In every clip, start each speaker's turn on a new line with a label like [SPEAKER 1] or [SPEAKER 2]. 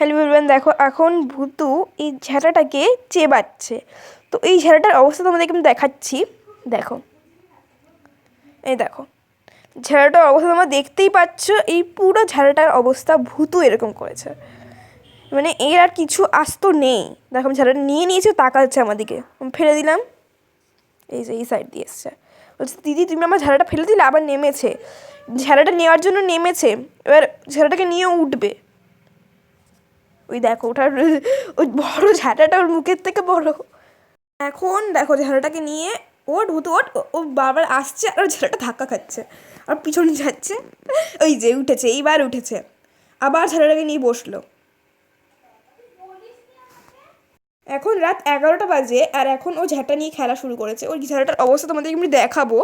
[SPEAKER 1] Hello বলবেন দেখো, এখন ভুতু এই ঝেঁটাটাকে চেবাচ্ছে। তো এই ঝেঁটাটার অবস্থা তোমাদেরকে আমি দেখাচ্ছি। দেখো, এই দেখো, ঝেঁটাটার অবস্থা তোমরা দেখতেই পাচ্ছ, এই পুরো ঝেঁটাটার অবস্থা ভূতু এরকম করেছে। মানে এর আর কিছু আস্ত নেই। দেখো, আমি ঝেঁটাটা নিয়ে নিয়েছি তাকাচ্ছে আমাদিকে। আমি ফেলে দিলাম। এই যে, এই সাইড দিয়ে এসছে। বলছে, দিদি, তুমি আমার ঝাড়াটা ফেলে দিলে, আবার নেমেছে। ঝাড়াটা নেওয়ার জন্য নেমেছে। এবার ঝাড়াটাকে নিয়ে উঠবে। ওই দেখো ওঠার ওই বড় ঝাঁটাটা ওর মুখের থেকে বড়। এখন দেখো ঝাড়াটাকে নিয়ে ওট ভূত ওট ও- ও বারবার আসছে আর ঝাড়াটা ধাক্কা খাচ্ছে। আর পিছনে যাচ্ছে, ওই যে উঠেছে, এইবার উঠেছে। আবার ঝাড়াটাকে নিয়ে বসল। এখন রাত এগারোটা বাজে আর এখন ও ঝাঁটা নিয়ে খেলা শুরু করেছে। ওই ঝাঁটার অবস্থা তোমাদেরকে আমি দেখাবো।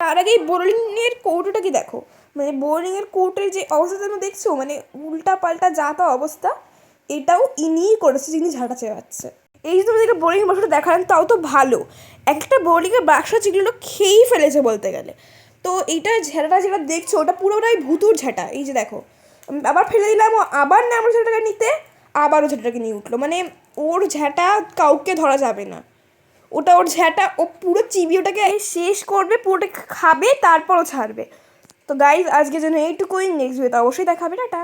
[SPEAKER 1] তার আগে এই বোরলিংয়ের কৌটোটা কি দেখো? মানে বোরলিংয়ের কৌটোর যে অবস্থা তুমি দেখছ মানে উল্টা পাল্টা যা তা অবস্থা। এটাও ইনিই করেছে যিনি ঝাঁটা চেয়াচ্ছে এই যে তোমাদেরকে বোরিং বাক্সটা দেখালেন তাও তো ভালো। এক একটা বোরিংয়ের বাক্স যেগুলো খেয়েই ফেলেছে বলতে গেলে। তো এইটা ঝাঁটাটা যেটা দেখছ, ওটা পুরোটাই ভুতুর ঝাঁটা। এই যে দেখো আবার ফেলে দিলাম, আবার না আমার ঝাঁটাটাকে নিতে, আবারও ঝাঁটাটাকে নিয়ে উঠল। মানে ওর ঝাঁটা কাউকে ধরা যাবে না। ওটা ওর ঝ্যাটা ও পুরো চিবি ওটাকে শেষ করবে পুরোটাকে খাবে তারপরও ছাড়বে। তো গাইজ আজকে জন্য এইটুকুই। নেক্সট ভিডিওতে অবশ্যই দেখাবে। টাটা।